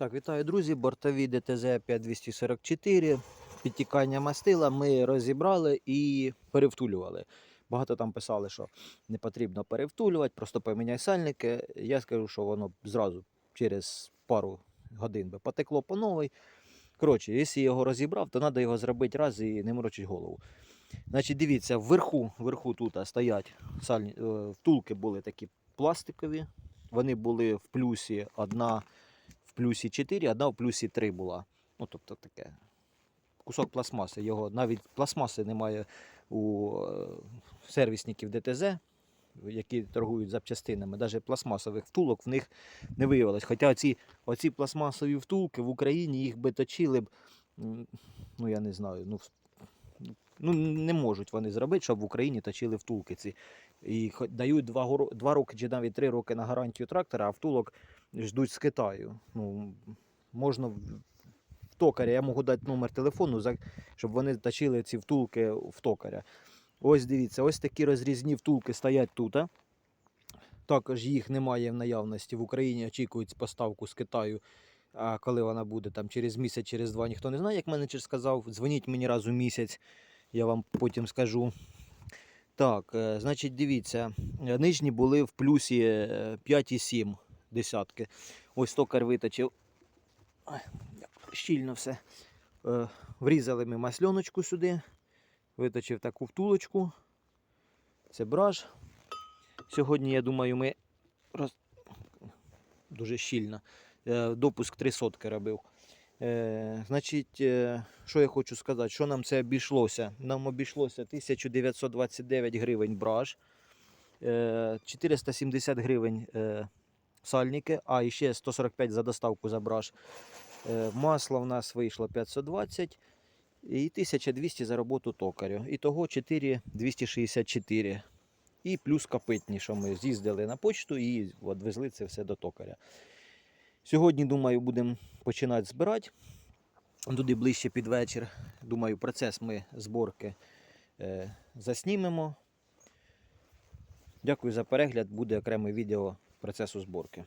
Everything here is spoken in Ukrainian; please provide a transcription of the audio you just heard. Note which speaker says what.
Speaker 1: Так, вітаю, друзі. Бортові ДТЗ 5244. Підтікання мастила ми розібрали і перевтулювали. Багато там писали, що не потрібно перевтулювати, просто поміняй сальники. Я скажу, що воно зразу через пару годин би потекло по новій. Коротше, якщо його розібрав, то треба його зробити раз і не морочить голову. Значить, дивіться, вверху, вверху тут стоять сальні, е, втулки були такі пластикові. Вони були в плюсі одна плюсі 4, одна в плюсі 3 була. Ну, тобто таке. Кусок пластмаси. Його навіть пластмаси немає у е, сервісників ДТЗ, які торгують запчастинами. Навіть пластмасових втулок в них не виявилось. Хоча оці, оці пластмасові втулки в Україні їх би точили б, ну я не знаю, ну, ну не можуть вони зробити, щоб в Україні точили втулки ці. І дають 2, два роки чи навіть 3 роки на гарантію трактора, а втулок ждуть з Китаю. Ну, можна в токаря, я можу дати номер телефону, щоб вони точили ці втулки в токаря. Ось дивіться, ось такі розрізні втулки стоять тут. а. Також їх немає в наявності. В Україні очікують поставку з Китаю. А коли вона буде там через місяць, через два, ніхто не знає, як менеджер сказав. Дзвоніть мені раз у місяць, я вам потім скажу. Так, е, значить, дивіться, е, нижні були в плюсі е, 5,7 десятки. Ось токар виточив. Щільно все. Е, Врізали ми масльоночку сюди, виточив таку втулочку. Це браш. Сьогодні, я думаю, ми роз... дуже щільно. Е, Допуск 3 сотки робив. Е, значить, що я хочу сказати, що нам це обійшлося? Нам обійшлося 1929 гривень браш, е, 470 гривень сальники, а і ще 145 за доставку за браш. Е, масло в нас вийшло 520 і 1200 за роботу токарю. Ітого 4264. І плюс копитні, що ми з'їздили на почту і от, везли це все до токаря. Сьогодні, думаю, будемо починати збирати. Туди ближче під вечір. Думаю, процес ми зборки е, заснімемо. Дякую за перегляд. Буде окреме відео процесу зборки.